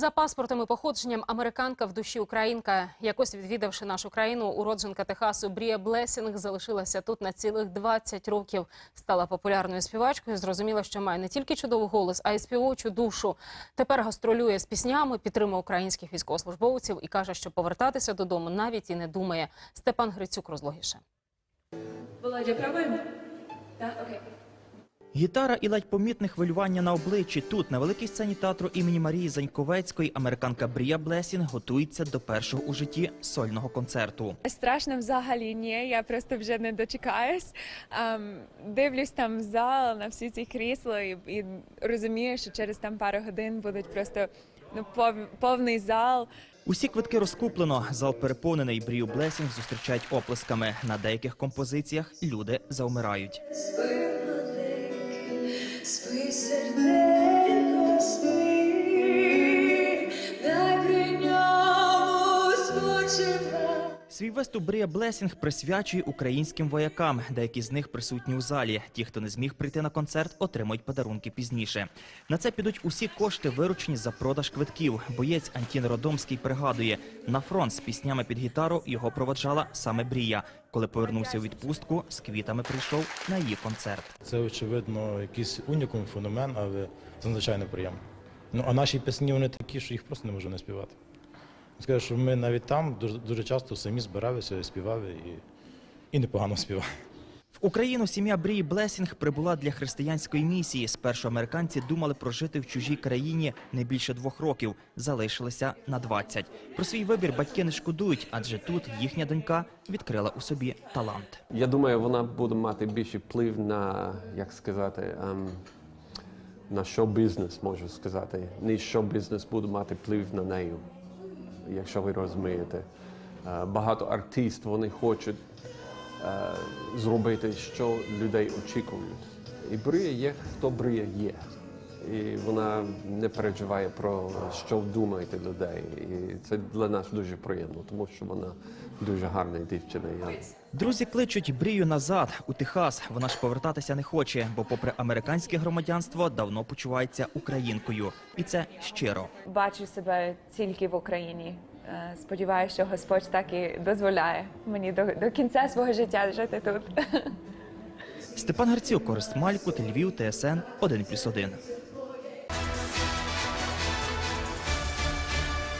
За паспортом і походженням американка в душі українка. Якось відвідавши нашу країну, уродженка Техасу Брія Блесінг залишилася тут на цілих 20 років. Стала популярною співачкою. Зрозуміла, що має не тільки чудовий голос, а й співочу душу. Тепер гастролює з піснями, підтримує українських військовослужбовців і каже, що повертатися додому навіть і не думає. Степан Грицюк розлогіше. Володя, пробуємо? Так, окей. Гітара і ледь помітне хвилювання на обличчі. Тут, на великій сцені театру імені Марії Заньковецької, американка Брія Блесінг готується до першого у житті сольного концерту. Страшно взагалі ні, я просто вже не дочекаюсь. Ем, дивлюсь там в зал на всі ці крісла і, і розумію, що через там пару годин будуть просто ну, пов, повний зал. Усі квитки розкуплено. Зал переповнений. Брію Блесінг зустрічають оплесками. На деяких композиціях люди заумирають. Свій виступ Брія Блесінг присвячує українським воякам. Деякі з них присутні у залі. Ті, хто не зміг прийти на концерт, отримують подарунки пізніше. На це підуть усі кошти, виручені за продаж квитків. Боєць Антін Родомський пригадує, на фронт з піснями під гітару його проводжала саме Брія. Коли повернувся у відпустку, з квітами прийшов на її концерт. Це очевидно якийсь унікум, феномен, але це надзвичайно приємно. Ну а наші пісні вони такі, що їх просто не можна не співати. Скажу, що ми навіть там дуже, дуже часто самі збиралися, співали і, і непогано співали. В Україну сім'я Брії Блесінг прибула для християнської місії. Спершу американці думали прожити в чужій країні не більше двох років, залишилися на 20. Про свій вибір батьки не шкодують, адже тут їхня донька відкрила у собі талант. Я думаю, вона буде мати більший вплив на, як сказати, ем, на шоу-бізнес, можу сказати. Не шоу-бізнес буде мати вплив на неї, якщо ви розумієте. Е, Багато артистів вони хочуть е, зробити, що людей очікують. І Брія є, хто Брія є. І вона не переживає про що думають людей. І це для нас дуже приємно, тому що вона дуже гарна дівчина. Я Друзі кличуть Брію назад у Техас. Вона ж повертатися не хоче, бо, попри американське громадянство, давно почувається українкою, і це щиро. Бачу себе тільки в Україні. Е, Сподіваюся, що Господь так і дозволяє мені до, до кінця свого життя жити тут. Степан Гарцюк, Корист Малькут, Львів, ТСН 1+,1.